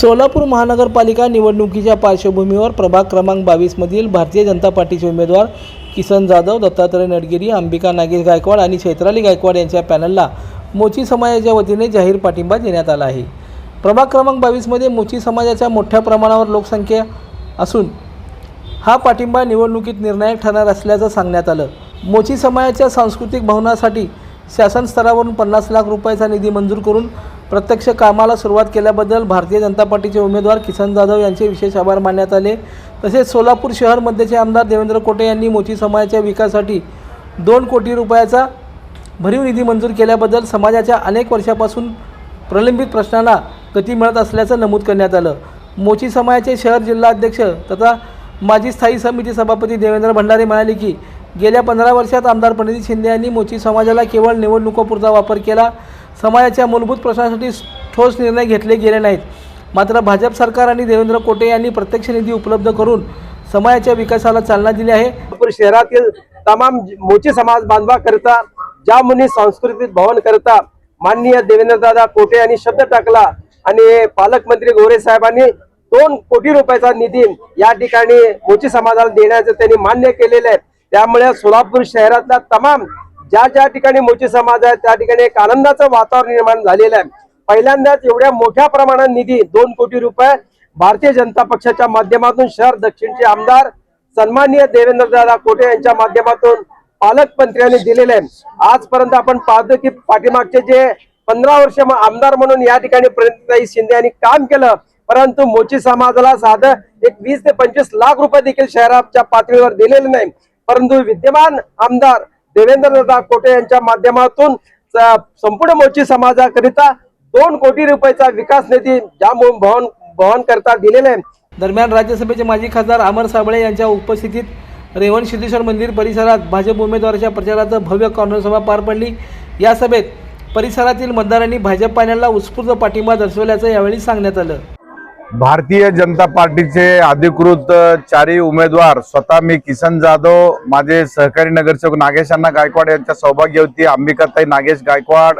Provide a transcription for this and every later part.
सोलापूर महानगरपालिका निवडणुकीच्या पार्श्वभूमीवर प्रभाग क्रमांक बावीसमधील भारतीय जनता पार्टीचे उमेदवार किसन जाधव दत्तात्रय नडगिरी अंबिका नागेश गायकवाड आणि क्षेत्राली गायकवाड यांच्या पॅनलला मोची समाजाच्या वतीने जाहीर पाठिंबा देण्यात आला आहे. प्रभाग क्रमांक बावीसमध्ये मोची समाजाच्या मोठ्या प्रमाणावर लोकसंख्या असून हा पाठिंबा निवडणुकीत निर्णायक ठरणार असल्याचं सांगण्यात आलं. मोची समाजाच्या सांस्कृतिक भवनासाठी शासन स्तरावरून पन्नास लाख रुपयाचा निधी मंजूर करून प्रत्यक्ष कामाला सुरुवात केल्याबद्दल भारतीय जनता पार्टीचे उमेदवार किसन जाधव यांचे विशेष आभार मानण्यात आले. तसेच सोलापूर शहर मध्यचे आमदार देवेंद्र कोटे यांनी मोची समाजाच्या विकासासाठी दोन कोटी रुपयाचा भरीव निधी मंजूर केल्याबद्दल समाजाच्या अनेक वर्षापासून प्रलंबित प्रश्नांना गती मिळत असल्याचं नमूद करण्यात आलं. मोची समाजाचे शहर जिल्हाध्यक्ष तथा माजी स्थायी समिती सभापती देवेंद्र भंडारे म्हणाले की गेल्या पंधरा वर्षात आमदार प्रणिती शिंदे यांनी मोची समाजाला केवळ निवडणुकापुरता वापर केला. समाजाच्या मूलभूत प्रश्नांसाठी ठोस निर्णय घेतले गेले नाहीत. मात्र भाजप सरकार आणि देवेंद्र कोटे यांनी प्रत्यक्ष निधी उपलब्ध करून समाजाच्या विकासाला चालना दिली आहे. शहरातील तमाम मोची समाज बांधवाकरिता ज्या मुली सांस्कृतिक भवन करता माननीय देवेंद्रदादा कोटे यांनी शब्द टाकला आणि पालकमंत्री गोरे साहेबांनी दोन कोटी रुपयाचा निधी या ठिकाणी मोची समाजाला देण्याचं त्यांनी मान्य केलेलं आहे. त्यामुळे सोलापूर शहरातला तमाम ज्या ज्या ठिकाणी मोची समाज आहे त्या ठिकाणी एक आनंदाचं वातावरण निर्माण झालेलं आहे. पहिल्यांदाच एवढ्या मोठ्या प्रमाणात निधी दोन कोटी रुपये भारतीय जनता पक्षाच्या माध्यमातून शहर दक्षिणचे आमदार सन्माननीय देवेंद्रदादा कोटे यांच्या माध्यमातून पालकमंत्र्यांनी दिलेले आहे आजपर्यंत आपण पाहतो की पाठीमागचे जे पंधरा वर्ष आमदार म्हणून या ठिकाणी प्रणिताई शिंदे यांनी काम केलं परंतु मोची समाजाला साधं एक वीस ते पंचवीस लाख रुपये देखील शहराच्या पातळीवर दिलेले नाही. परंतु विद्यमान आमदार देवेंद्रदादा कोटे यांच्या माध्यमातून संपूर्ण मोची समाजाकरिता दोन कोटी रुपयाचा विकास निधी ज्या भवन भवन करता दिलेले आहे. दरम्यान राज्यसभेचे माजी खासदार अमर साबळे यांच्या उपस्थितीत रेवण सिद्धेश्वर मंदिर परिसरात भाजप उमेदवाराच्या प्रचाराचं भव्य कॉर्नर सभा पार पडली. या सभेत परिसरातील मतदारांनी भाजप पाण्याला उत्स्फूर्त पाठिंबा दर्शवल्याचं यावेळी सांगण्यात आलं. भारतीय जनता पार्टीचे अधिकृत चारही उमेदवार स्वतः मी किसन जाधव माझे सहकारी नगरसेवक नागेश अण्णा गायकवाड यांच्या सौभाग्यवती अंबिकाताई नागेश गायकवाड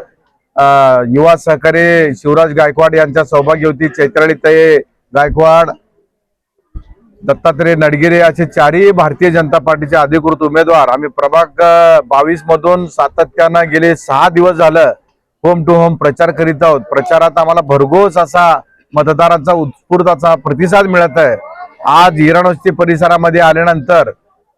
युवा सहकारी शिवराज गायकवाड यांच्या सौभाग्यवती चैत्रळीताई गायकवाड दत्तात्रय नडगिरे असे चारही भारतीय जनता पार्टीचे अधिकृत उमेदवार. आम्ही प्रभाग बावीस मधून सातत्यानं गेले सहा दिवस झालं होम टू होम प्रचार करीत आहोत. प्रचारात आम्हाला भरघोस असा मतदारांचा उत्स्फूर्त असा प्रतिसाद मिळत आहे. आज हिरणवस्ती परिसरामध्ये आल्यानंतर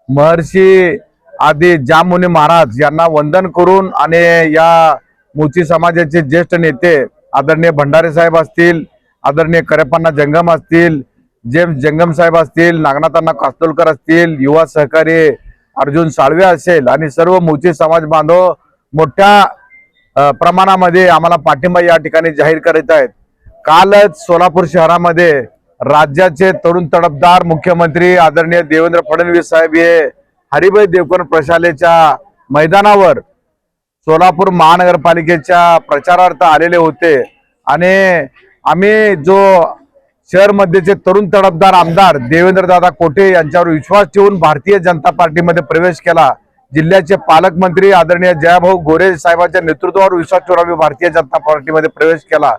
महर्षी आदी जामुनी महाराज यांना वंदन करून आणि या मोची समाजाचे ज्येष्ठ नेते आदरणीय भंडारे साहेब असतील आदरणीय करप्पांना जंगम असतील जेम्स जंगम साहेब असतील नागनाथांना कास्तोलकर असतील युवा सहकारी अर्जुन साळवे असेल आणि सर्व मोची समाज बांधव मोठ्या प्रमाणामध्ये आम्हाला पाठिंबा या ठिकाणी जाहीर करीत आहेत. कालच सोलापूर शहरामध्ये राज्याचे तरुण तडफदार मुख्यमंत्री आदरणीय देवेंद्र फडणवीस साहेब हे हरिभाई देवकर प्रशालेच्या मैदानावर सोलापूर महानगरपालिकेच्या प्रचारार्थ आलेले होते. आणि आम्ही जो शहर मध्येचे तरुण तडफदार आमदार देवेंद्रदादा कोटे यांच्यावर विश्वास ठेवून भारतीय जनता पार्टीमध्ये प्रवेश केला. जिल्ह्याचे पालकमंत्री आदरणीय जयाभाऊ गोरे साहेबांच्या नेतृत्वावर विश्वास ठेवून आम्ही भारतीय जनता पार्टीमध्ये प्रवेश केला.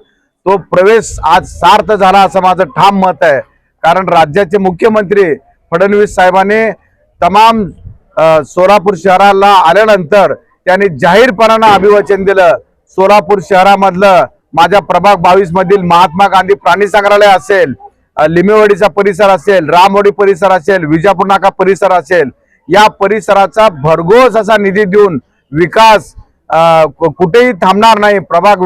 तो प्रवेश आज सार्थ झाला असं माझं ठाम मत आहे. कारण राज्याचे मुख्यमंत्री फडणवीस साहेबांनी तमाम सोलापूर शहराला आल्यानंतर त्यांनी जाहीरपणानं अभिवचन दिलं. सोलापूर शहरामधलं माझ्या प्रभाग बावीस मधील महात्मा गांधी प्राणी संग्रहालय असेल लिमेवाडीचा परिसर असेल रामवाडी परिसर असेल विजापूर नाका परिसर असेल या परिसराचा भरघोस असा निधी देऊन विकास कुठेही थांबणार नाही. प्रभाग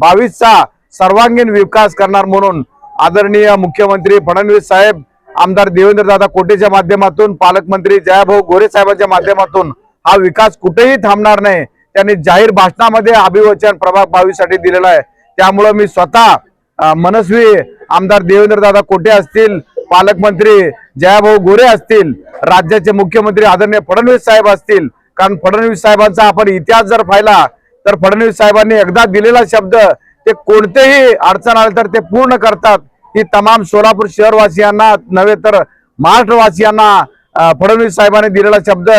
बावीसचा सर्वांगीण विकास करणार म्हणून आदरणीय मुख्यमंत्री फडणवीस साहेब आमदार देवेंद्रदादा कोटेच्या माध्यमातून पालकमंत्री जयाभाऊ गोरे साहेबांच्या माध्यमातून हा विकास कुठेही थांबणार नाही. त्यांनी जाहीर भाषणामध्ये अभिवचन प्रभाग बावीससाठी दिलेला आहे. त्यामुळं मी स्वतः मनस्वी आमदार देवेंद्रदादा कोटे असतील पालकमंत्री जयाभाऊ गोरे असतील राज्याचे मुख्यमंत्री आदरणीय फडणवीस साहेब असतील कारण फडणवीस साहेबांचा आपण इतिहास जर पाहिला तर फडणवीस साहेबांनी एकदा दिलेला शब्द ते कोणतेही अडचण आले तर ते पूर्ण करतात. ही तमाम सोलापूर शहरवासियांना नव्हे तर महाराष्ट्रवासियांना फडणवीस साहेबांनी दिलेला शब्द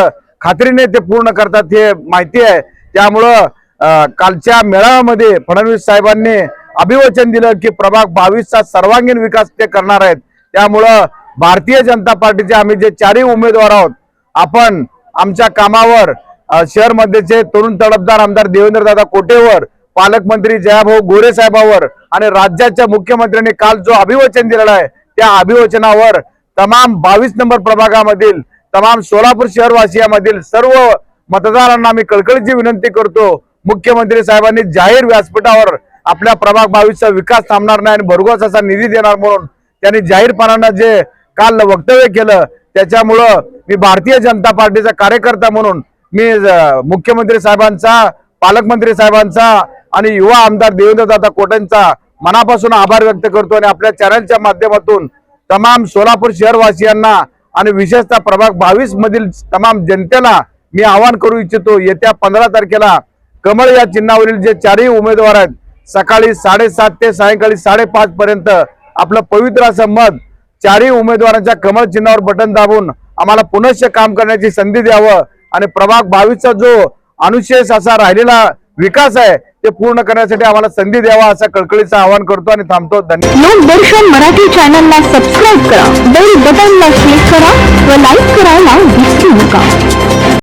खात्रीने ते पूर्ण करतात हे माहिती आहे. त्यामुळं कालच्या मेळाव्यामध्ये फडणवीस साहेबांनी अभिवचन दिलं की प्रभाग बावीसचा सर्वांगीण विकास ते करणार आहेत. त्यामुळं भारतीय जनता पार्टीचे आम्ही जे चारही उमेदवार आहोत आपण आमच्या कामावर शहरमध्येचे तरुण तडफदार आमदार देवेंद्रदादा कोटेवर पालकमंत्री जयाभाऊ गोरे साहेबावर आणि राज्याच्या मुख्यमंत्र्यांनी काल जो अभिवचन दिलेला आहे त्या अभिवचनावर तमाम बावीस नंबर प्रभागामधील तमाम सोलापूर शहरवासियामधील सर्व मतदारांना आम्ही कळकळीची विनंती करतो मुख्यमंत्री साहेबांनी जाहीर व्यासपीठावर आपल्या प्रभाग बावीसचा विकास थांबणार नाही आणि भरघोस असा निधी देणार म्हणून त्यांनी जाहीरपणानं जे काल वक्तव्य केलं त्याच्यामुळं मी भारतीय जनता पार्टीचा कार्यकर्ता म्हणून मी मुख्यमंत्री साहेबांचा पालकमंत्री साहेबांचा आणि युवा आमदार देवेंद्रदादा कोटेंचा मनापासून आभार व्यक्त करतो आणि आपल्या चॅनलच्या माध्यमातून तमाम सोलापूर शहरवासियांना आणि विशेषतः प्रभाग बावीस मधील तमाम जनतेला मी आवाहन करू इच्छितो येत्या पंधरा तारखेला कमळ या चिन्हावरील जे चारही उमेदवार आहेत सकाळी साडेसात ते सायंकाळी साडेपाच पर्यंत आपलं पवित्र असं मत चारही उमेदवारांच्या कमळ चिन्हावर बटन दाबून आम्हाला पुनश्च काम करण्याची संधी द्यावं. आणि प्रभाग बावीसचा जो अनुशेष असा राहिलेला विकास आहे ते पूर्ण करण्यासाठी आम्हाला संधी द्यावा असं कळकळीचं आवाहन करतो आणि थांबतो. धन्यवाद. लोकदर्शन मराठी चॅनलला सबस्क्राईब करा बेल बटनला क्लिक करा व लाईक करायला विसरू नका.